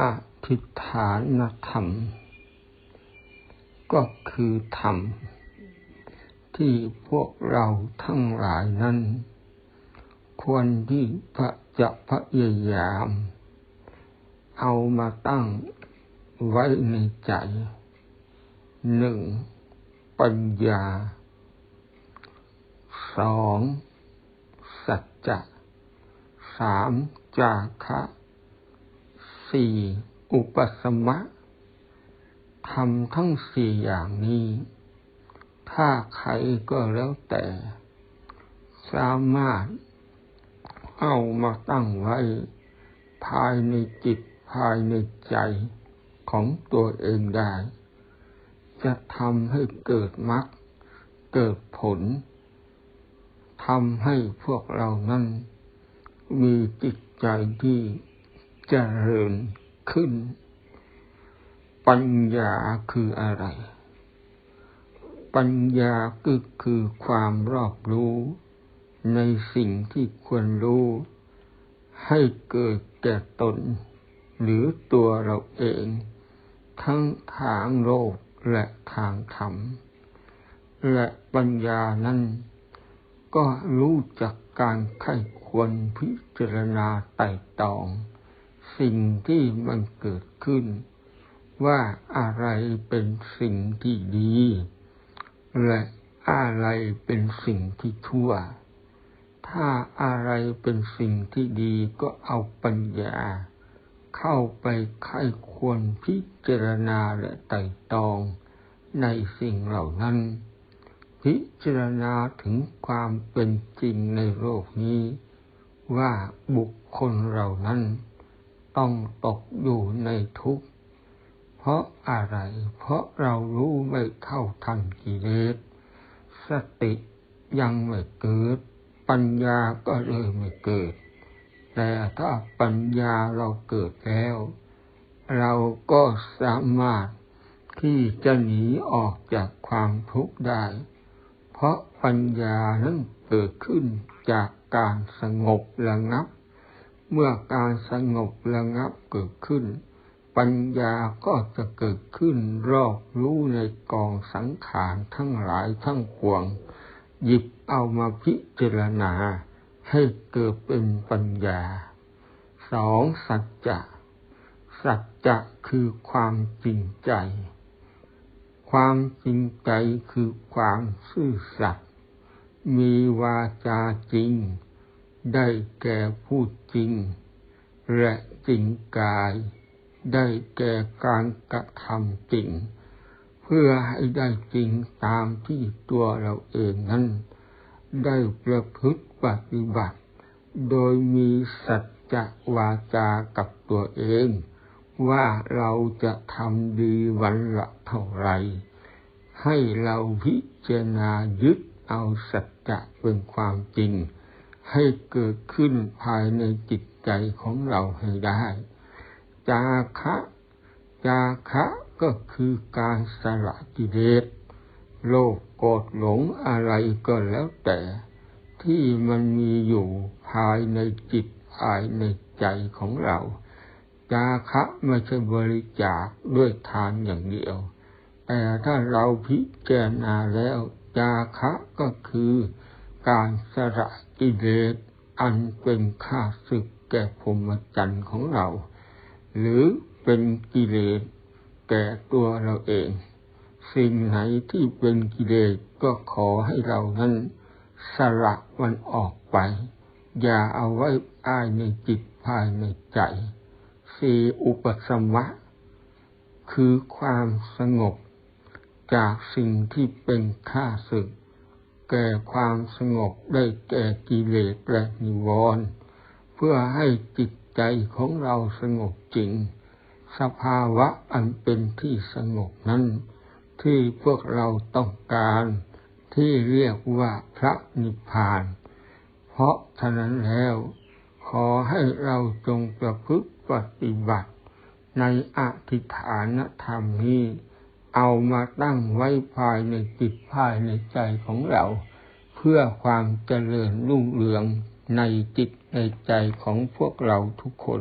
อธิฐานธรรม ก็คือธรรม ที่พวกเราทั้งหลายนั้น ควรที่พระจะพยายาม เอามาตั้งไว้ในใจหนึ่งปัญญาสองสัจจะสามจาคะ สี่อุปสมะทำทั้งสี่อย่างนี้ ถ้าใครก็แล้วแต่ สามารถเอามาตั้งไว้ ภายในจิตภายในใจของตัวเองได้ จะทำให้เกิดมรรคเกิดผลทำให้พวกเรานั้นมีจิตใจที่ เจริญขึ้น ปัญญาคืออะไร ปัญญาก็คือความรอบรู้ ในสิ่งที่ควรรู้ ให้เกิดแก่ตน หรือตัวเราเอง ทั้งทางโลกและทางธรรม และปัญญานั้นก็รู้จักการไข้ควรพิจารณาไต่ตอง สิ่งที่มันเกิดขึ้น ว่าอะไรเป็นสิ่งที่ดี และอะไรเป็นสิ่งที่ชั่ว ถ้าอะไรเป็นสิ่งที่ดีก็เอาปัญญา เข้าไปไข้ควรพิจารณาและไต่ตองในสิ่งเหล่านั้น พิจารณาถึงความเป็นจริงในโลกนี้ ว่าบุคคลเหล่านั้น ต้องตกอยู่ในทุกข์ เพราะอะไร เพราะเรารู้ไม่เท่าทันกิเลส สติยังไม่เกิด ปัญญาก็เลยไม่เกิด แต่ถ้าปัญญาเราเกิดแล้ว เราก็สามารถที่จะหนีออกจากความทุกข์ได้ เพราะปัญญานั้นเกิดขึ้นจากการสงบระงับ เมื่อการสงบระงับเกิดขึ้น ปัญญาก็จะเกิดขึ้นรอบรู้ในกองสังขารทั้งหลายทั้งปวง หยิบเอามาพิจารณา ให้เกิดเป็นปัญญาสองสัจจะสัจจะคือความจริงใจ ความจริงใจคือความซื่อสัตย์มีวาจาจริง ได้แก่พูดจริง และจริงกาย ได้แก่การกระทำจริง เพื่อให้ได้จริงตามที่ตัวเราเองนั้น ได้ประพฤติปฏิบัติ โดยมีสัจจะวาจากับตัวเอง ว่าเราจะทำดีวันละเท่าไร ให้เราพิจารณายึดเอาสัจจะเป็นความจริง ให้เกิดขึ้นภายในจิตใจของเราให้ได้ จาคะ จาคะก็คือการสละกิเลส โลภโกรธหลงอะไรก็แล้วแต่ ที่มันมีอยู่ภายในจิตภายในใจของเรา จาคะไม่ใช่บริจาคด้วยทานอย่างเดียว แต่ถ้าเราพิจารณาแล้ว จาคะก็คือ การสละกิเลสอันเป็นข้าศึกแก่พรหมจรรย์ของเรา หรือเป็นกิเลสแก่ตัวเราเอง สิ่งไหนที่เป็นกิเลสก็ขอให้เรานั้นสละมันออกไป อย่าเอาไว้อายในจิตภายในใจสีอุปสมะ คือความสงบจากสิ่งที่เป็นข้าศึก แก่ความสงบได้แก่กิเลสและนิวรณ์เพื่อให้จิตใจของเราสงบจริง สภาวะอันเป็นที่สงบนั้น ที่พวกเราต้องการ ที่เรียกว่าพระนิพพาน เพราะฉะนั้นแล้ว ขอให้เราจงประพฤติปฏิบัติ ในอธิฐานธรรมนี้ เอามาตั้งไว้ภายในจิตภายในใจของเรา เพื่อความเจริญรุ่งเรืองในจิตในใจของพวกเราทุกคน